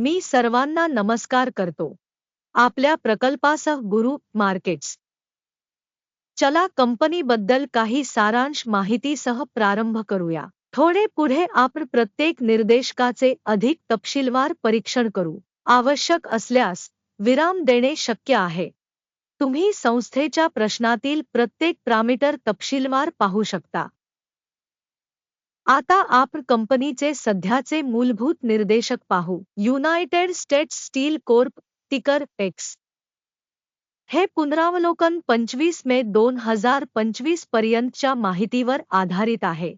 मी सर्वांना नमस्कार करतो. आपल्या प्रकल्पासह गुरु मार्केट्स. चला कंपनीबद्दल काही सारांश माहितीसह प्रारंभ करूया. थोडे पुढे आपण प्रत्येक निर्देशकाचे अधिक तपशीलवार परीक्षण करू. आवश्यक असल्यास विराम देणे शक्य आहे. तुम्ही संस्थेच्या प्रश्नातील प्रत्येक प्रामीटर तपशीलवार पाहू शकता. आता आप कंपनीचे सध्याचे मूलभूत निर्देशक पाहू. United States Steel Corp ticker X. हे पुनरावलोकन पंचवीस मे दोन हजार पंचवीस पर्यंतच्या माहितीवर आधारित आहे.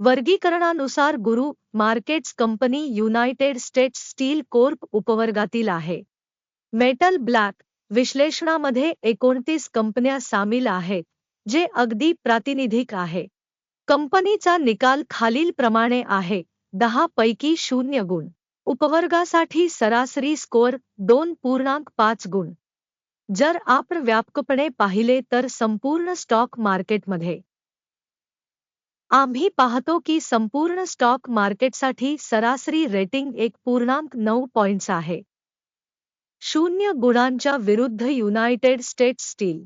वर्गीकरणानुसार गुरु markets company United States Steel Corp उपवर्गातील आहे. मेटल ब्लॅक विश्लेषणामध्ये एकोणतीस कंपन्या सामील आहेत जे अगदी प्रातिनिधिक आहे. कंपनीचा निकाल खालीलप्रमाणे आहे. दहा पैकी शून्य गुण. उपवर्गासाठी सरासरी स्कोअर दोन पूर्णांक पाच गुण. जर आपण व्यापकपणे पाहिले तर संपूर्ण स्टॉक मार्केटमध्ये. आम्ही पाहतो की संपूर्ण स्टॉक मार्केटसाठी सरासरी रेटिंग एक पूर्णांक नऊ पॉइंट्स आहे. शून्य गुणांच्या विरुद्ध युनायटेड स्टेट्स स्टील.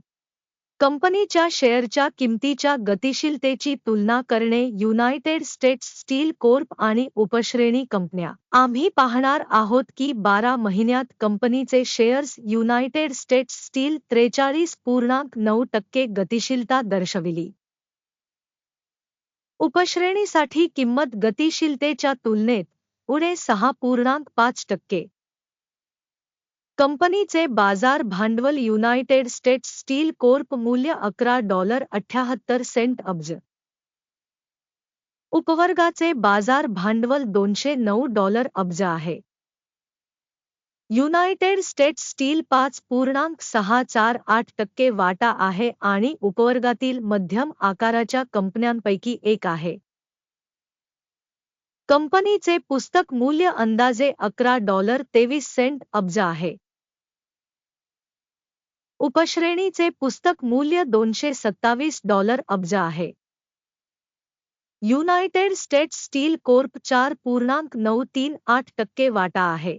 कंपनीच्या शेअरच्या किमतीच्या गतिशीलतेची तुलना करणे युनायटेड स्टेट्स स्टील कोर्प आणि उपश्रेणी कंपन्या. आम्ही पाहणार आहोत की बारा महिन्यात कंपनीचे शेअर्स युनायटेड स्टेट्स स्टील त्रेचाळीस पूर्णांक नऊ टक्के गतिशीलता दर्शविली. उपश्रेणीसाठी किंमत गतिशीलतेच्या तुलनेत उणे सहा पूर्णांक पाच टक्के. कंपनीचे बाजार भांडवल युनायटेड स्टेट्स स्टील कोर्प मूल्य अकरा डॉलर अठ्याहत्तर सेंट अब्ज. उपवर्गाचे बाजार भांडवल दोनशे नऊ डॉलर अब्ज आहे. युनायटेड स्टेट्स स्टील पाच पूर्णांक सहा चार आठ टक्के वाटा आहे आणि उपवर्गातील मध्यम आकाराच्या कंपन्यांपैकी एक आहे. कंपनीचे पुस्तक मूल्य अंदाजे अकरा डॉलर तेवीस सेंट अब्ज आहे. उपश्रेणीचे पुस्तक मूल्य दोनशे सत्तावीस डॉलर अब्ज आहे. युनायटेड स्टेट्स स्टील कोर्प चार पूर्णांक नऊ तीन आठ टक्के वाटा आहे.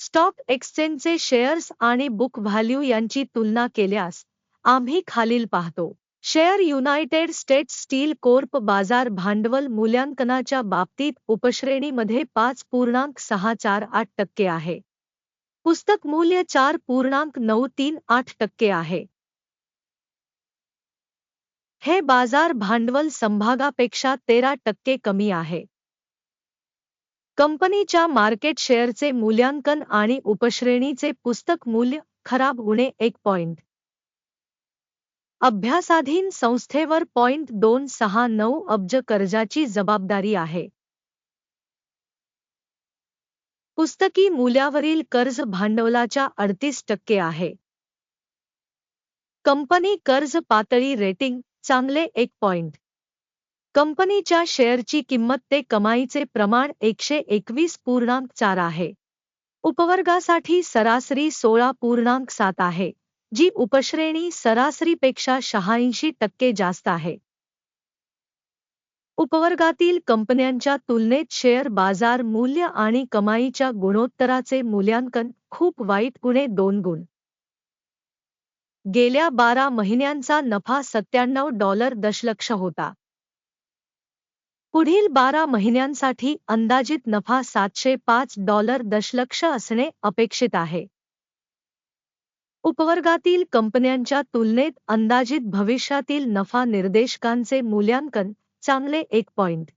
स्टॉक एक्सचेंजचे शेअर्स आणि बुक व्हॅल्यू यांची तुलना केल्यास आम्ही खालील पाहतो. Share United States Steel Corp बाजार भांडवल मूल्यांकनाच्या बाबतीत उपश्रेणीमध्ये पाच पूर्णांक सहा चार आठ टक्के आहे. पुस्तक मूल्य चार पूर्णांक नऊ तीन आठ टक्के आहे. हे बाजार भांडवल संभागापेक्षा तेरा टक्के कमी आहे. कंपनीच्या मार्केट शेअरचे मूल्यांकन आणि उपश्रेणीचे पुस्तक मूल्य खराब होणे एक पॉइंट. अभ्यासाधीन संस्थेवर पॉइंट दोन सहा नऊ अब्ज कर्जाची जबाबदारी आहे. पुस्तकी मूल्यावरील कर्ज भांडवलाच्या अडतीस टक्के आहे. कंपनी कर्ज पातळी रेटिंग चांगले एक पॉइंट. कंपनीच्या शेअरची किंमत ते कमाईचे प्रमाण एकशे एकवीस पूर्णांक चार आहे. उपवर्गासाठी सरासरी सोळा पूर्णांक सात आहे जी उपश्रेणी सरासरीपेक्षा शहाऐंशी टक्के जास्त आहे. उपवर्गातील कंपन्यांच्या तुलनेत शेअर बाजार मूल्य आणि कमाईच्या गुणोत्तराचे मूल्यांकन खूप वाईट गुणे दोन गुण. गेल्या बारा महिन्यांचा नफा सत्त्याण्णव डॉलर दशलक्ष होता. पुढील बारा महिन्यांसाठी अंदाजित नफा सातशे पाच डॉलर दशलक्ष असणे अपेक्षित आहे. उपवर्गातील कंपन्यांच्या तुलनेत अंदाजित भविष्यातील नफा निर्देशकांचे मूल्यांकन चांगले एक पॉइंट.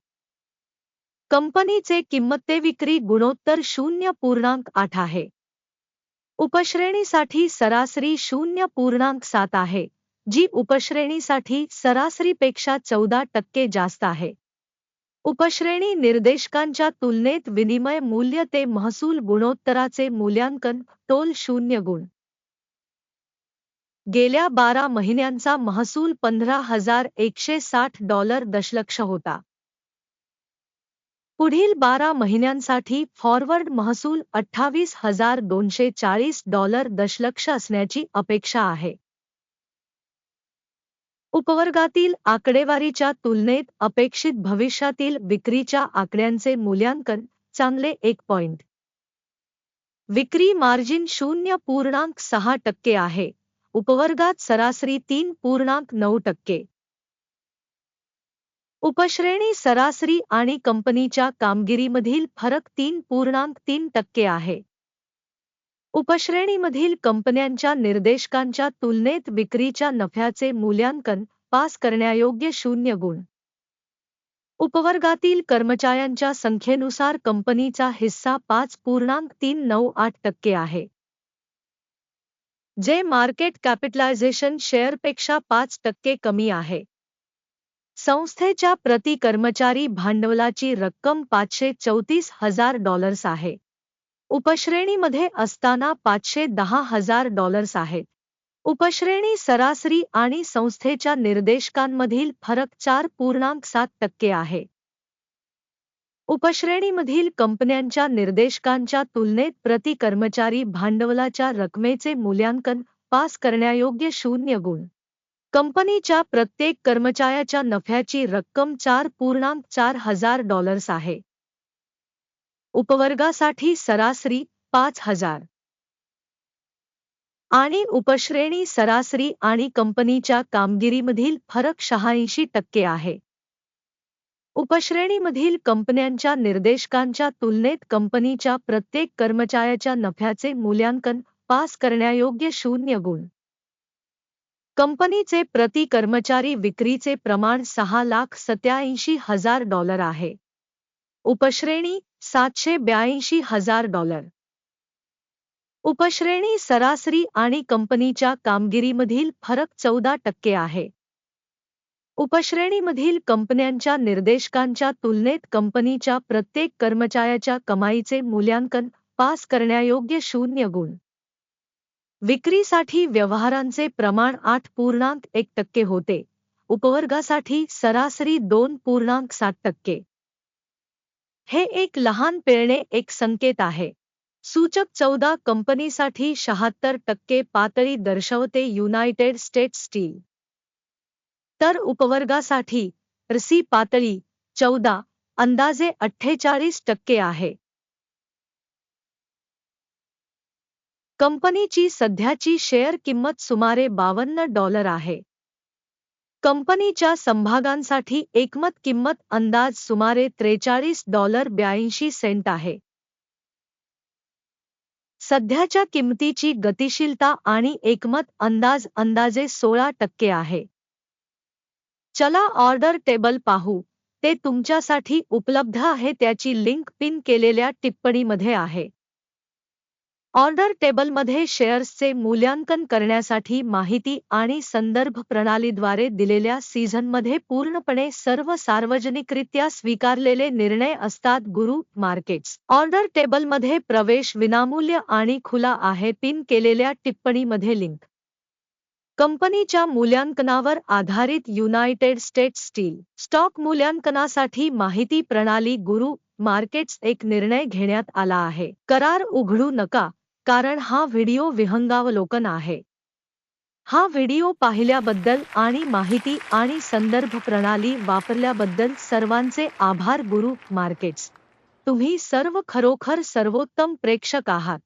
कंपनीचे किंमते विक्री गुणोत्तर शून्य पूर्णांक आठ आहे. उपश्रेणीसाठी सरासरी शून्य पूर्णांक सात आहे, जी उपश्रेणीसाठी सरासरीपेक्षा चौदा टक्के जास्त आहे. उपश्रेणी निर्देशकांच्या तुलनेत विनिमय मूल्य ते महसूल गुणोत्तराचे मूल्यांकन टोल शून्य गुण. गेल्या बारा महिन्यांचा महसूल पंधरा हजार एकशे साठ डॉलर दशलक्ष होता. पुढील बारा महिन्यांसाठी फॉरवर्ड महसूल अठ्ठावीस हजार दोनशे चाळीस डॉलर दशलक्ष असण्याची अपेक्षा आहे. उपवर्गातील आकडेवारीच्या तुलनेत अपेक्षित भविष्यातील विक्रीच्या आकड्यांचे मूल्यांकन चांगले एक पॉइंट. विक्री मार्जिन शून्य पूर्णांक सहा टक्के आहे. उपवर्गात सरासरी तीन पूर्णांक नऊ टक्के. उपश्रेणी सरासरी आणि कंपनीच्या कामगिरीमधील फरक तीन पूर्णांक तीन टक्के आहे. उपश्रेणीमधील कंपन्यांच्या निर्देशकांच्या तुलनेत विक्रीच्या नफ्याचे मूल्यांकन पास करण्यायोग्य शून्य गुण. उपवर्गातील कर्मचाऱ्यांच्या संख्येनुसार कंपनीचा हिस्सा पाच पूर्णांक तीन नऊ आठ टक्के आहे. जे मार्केट कॅपिटलायझेशन शेअरपेक्षा पाच टक्के कमी आहे. संस्थेच्या प्रति कर्मचारी भांडवलाची रक्कम पाचशे चौतीस हजार डॉलर्स आहे. उपश्रेणीमध्ये असताना पाचशे दहा हजार डॉलर्स आहेत. उपश्रेणी सरासरी आणि संस्थेच्या निर्देशकांमधील फरक चार पूर्णांक सात टक्के आहे. उपश्रेणीमधील कंपन्यांच्या निर्देशकांच्या तुलनेत प्रति कर्मचारी भांडवलाच्या रकमेचे मूल्यांकन पास करण्यायोग्य शून्य गुण. कंपनीच्या प्रत्येक कर्मचाऱ्याच्या नफ्याची रक्कम चार पूर्णांक चार हजार डॉलर्स आहे. उपवर्गासाठी सरासरी पाच हजार. आणि उपश्रेणी सरासरी आणि कंपनीच्या कामगिरीमधील फरक शहाऐंशी टक्के आहे. उपश्रेणीमधील कंपन्यांच्या निर्देशकांच्या तुलनेत कंपनीच्या प्रत्येक कर्मचाऱ्याच्या नफ्याचे मूल्यांकन पास करण्यायोग्य शून्य गुण. कंपनीचे प्रति कर्मचारी विक्रीचे प्रमाण सहा लाख सत्याऐंशी हजार डॉलर आहे. उपश्रेणी सातशे ब्याऐंशी हजार डॉलर. उपश्रेणी सरासरी आणि कंपनीच्या कामगिरीमधील फरक चौदा टक्के आहे. उपश्रेणीमधील कंपन्यांच्या निर्देशकांच्या तुलनेत कंपनीच्या प्रत्येक कर्मचाऱ्याच्या कमाईचे मूल्यांकन पास करण्यायोग्य शून्य गुण. विक्रीसाठी व्यवहारांचे प्रमाण आठ पूर्णांक एक टक्के होते. उपवर्गासाठी सरासरी दोन पूर्णांक सात टक्के. हे एक लहान पेरणे एक संकेत आहे. सूचक चौदा कंपनीसाठी शहात्तर टक्के पातळी दर्शवते युनायटेड स्टेट्स स्टील. तर उपवर्गासाठी रसी पातळी चौदा अंदाजे अठ्ठेचाळीस टक्के आहे. कंपनीची सध्याची शेअर किंमत सुमारे बावन्न डॉलर आहे. कंपनीच्या संभागांसाठी एकमत किंमत अंदाज सुमारे त्रेचाळीस डॉलर ब्याऐंशी सेंट आहे. सध्याच्या किंमतीची गतिशीलता आणि एकमत अंदाज अंदाजे सोळा टक्के आहे. चला ऑर्डर टेबल पाहू. ते तुमच्यासाठी उपलब्ध आहे त्याची लिंक पिन केलेल्या टिप्पणीमध्ये आहे. ऑर्डर टेबलमध्ये शेअर्सचे मूल्यांकन करण्यासाठी माहिती आणि संदर्भ प्रणालीद्वारे दिलेल्या सीझनमध्ये पूर्णपणे सर्व सार्वजनिकरित्या स्वीकारलेले निर्णय असतात गुरु मार्केट्स. ऑर्डर टेबलमध्ये प्रवेश विनामूल्य आणि खुला आहे पिन केलेल्या टिप्पणीमध्ये लिंक. कंपनीच्या मूल्यांकनावर आधारित युनायटेड स्टेट्स स्टील स्टॉक मूल्यांकनासाठी माहिती प्रणाली गुरु मार्केट्स एक निर्णय घेण्यात आला आहे. करार उघडू नका कारण हा व्हिडिओ विहंगावलोकन आहे. हा व्हिडिओ पाहिल्याबद्दल आणि माहिती आणि संदर्भ प्रणाली वापरल्याबद्दल सर्वांचे आभार गुरु मार्केट्स. तुम्ही सर्व खरोखर सर्वोत्तम प्रेक्षक आहात.